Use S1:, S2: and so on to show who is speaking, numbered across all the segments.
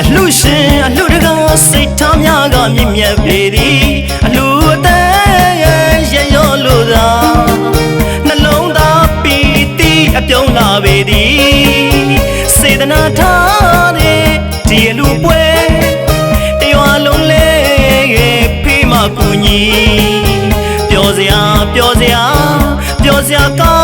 S1: အလှရှင်အလှတကားစိတ်ထားများကမြင့်မြတ်ပေသည်အလှအသက်ရရောလို့သာနှလုံးသားပီတိအပြုံးလာပေသည်စေတနာထားတဲ့ဒီအလှပွဲတရွာလုံးလဲဖေးမကူညီပျော်စရာပျော်စရာပျော်စရာကော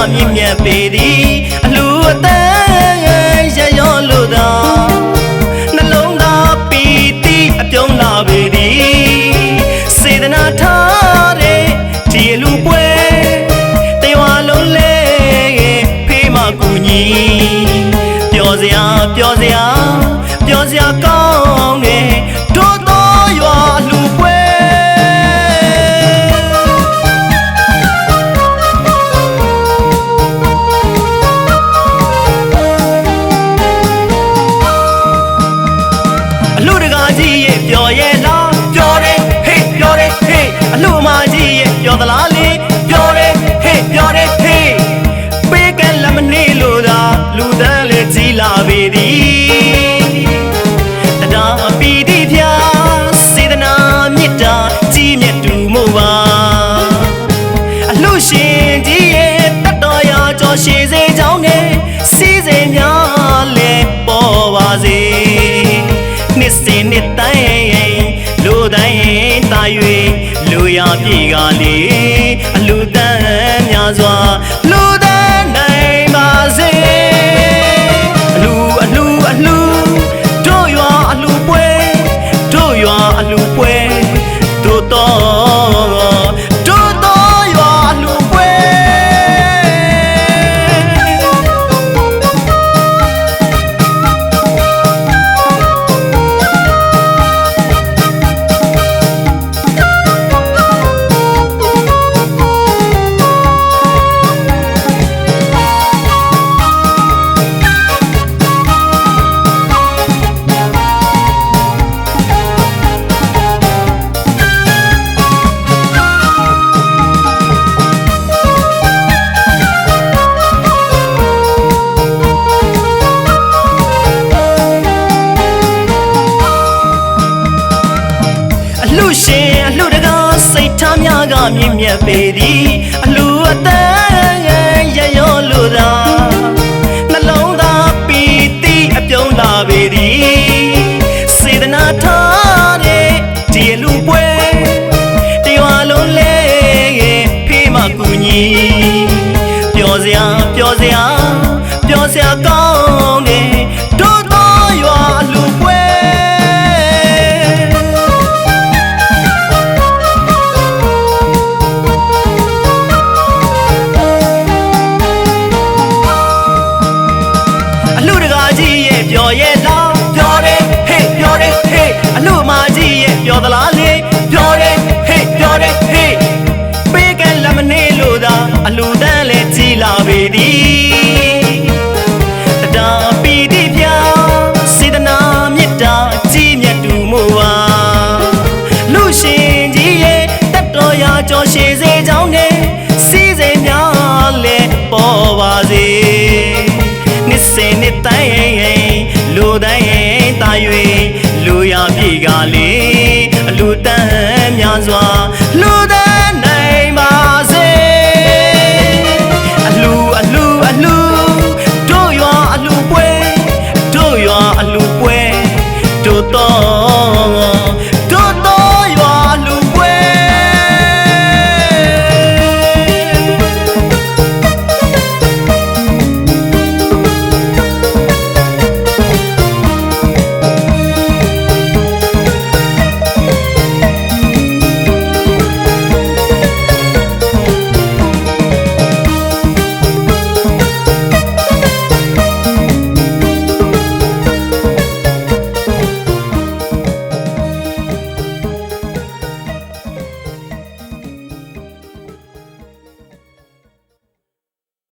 S1: များကမြင့်မြတ်ပေသည်အလှအသက်ရရောလို့သာနှလုံးသားပီတိအပြုံးလာပေသည်စေတနာထားတဲ့ဒီအလှပွဲတရွာလုံးလဲဖေးမကူညီပျော်စရာပျော်စရာပျော်စရာကောင်းတယ် တော်ရာကြောရှိစေကြောင်းနဲ့စီးစိမ်များလဲပေါ်ပါစေနှစ်စဉ်နှစ်တိုင်းလူတိုင်းတာ၍လူရပြေကလေအလူတန်းများစွာ များကမြင့်မြတ်ပေသည်အလှအသက်ရရောလို့သာနှလုံးသားပီတိအပြုံးလာပေသည် ပျော်ရဲ့လားပျော်တယ်ဟေးပျော်တယ်ဟေးအလှမကြီးရဲ့ပျော်သလား တို